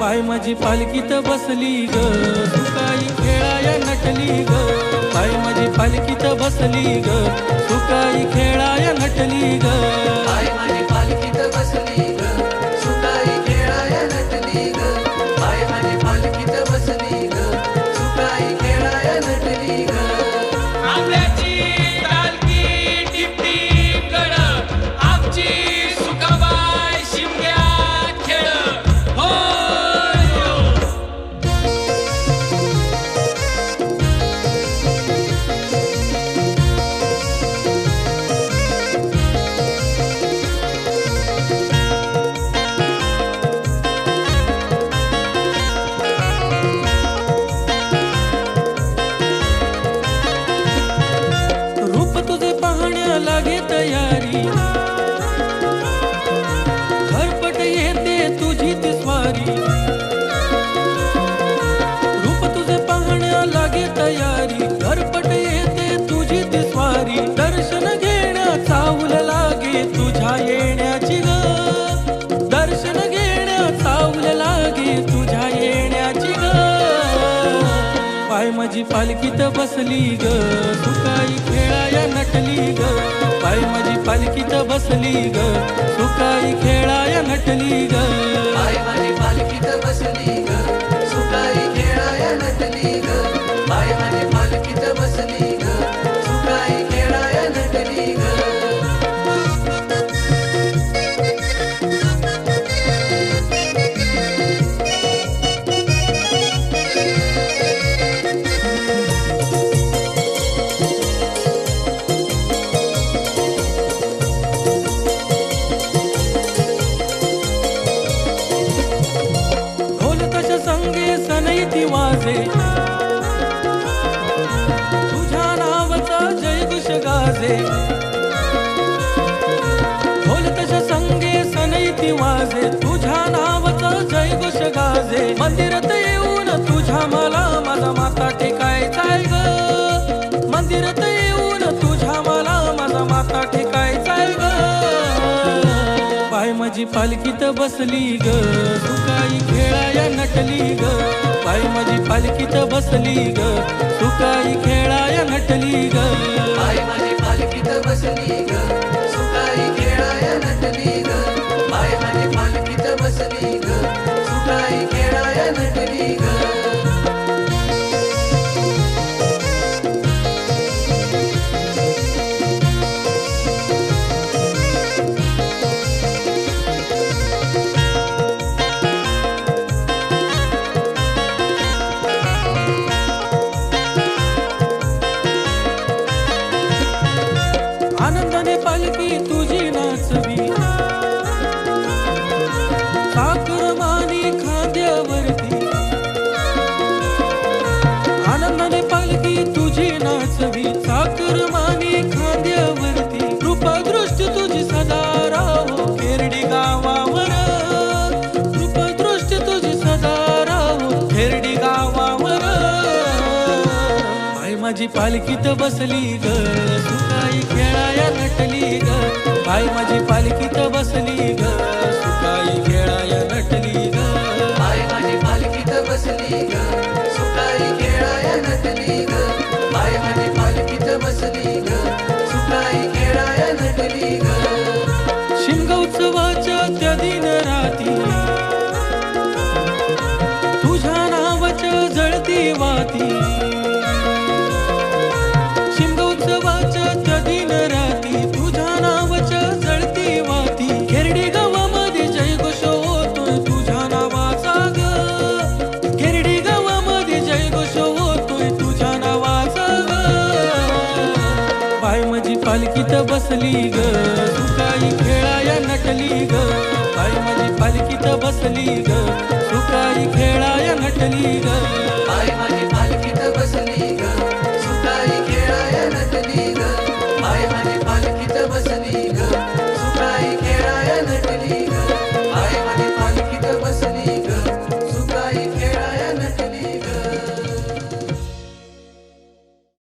पाय माझी पालखीत बसली ग सुकाई खेळाया नटली ग. पाय माझी पालखीत बसली ग सुकाई खेळाया नटली ग. माझी पालखीत बसली ग. सुकाई खेळाया नटली ग. बाई माझी पालखीत बसली ग. सुकाई खेळाया नटली ग. गाजे तुझ्या नावाचा जय घोष गाजे. मंदिरात येऊन तुझ्या मला माझा माता टेकायचाय ग. मंदिरात येऊन तुझ्या मला माझा माता टेकायचाय ग. पाय माझी पालखीत बसली ग. सुकाई खेळाया नटली ग. पाय माझी पालखीत बसली ग. सुकाई खेळाया नटली ग. आई माझी पालखीत बसली ग. सुकाई खेळाया बसली ग. सुताई साखर खांद्यावरती खांद्यावरती कृपदृष्टी तुझी सदा राहो खेरडी गावावर. कृपदृष्टी तुझी सदा राहो खेरडी गावावर. आई माझी पालखीत बसली ग सुकाई खेळाया नटली ग. आई माझी पालखीत बसली ग सुकाई खेळाया नटली ग. आई माझी पालखीत बसली ग. बसली ग सुकाई खेळाया नटली ग. आई माझी पालखीत बसली ग सुकाई खेळाया नटली ग. आई माझी पालखीत बसली ग सुकाई खेळाया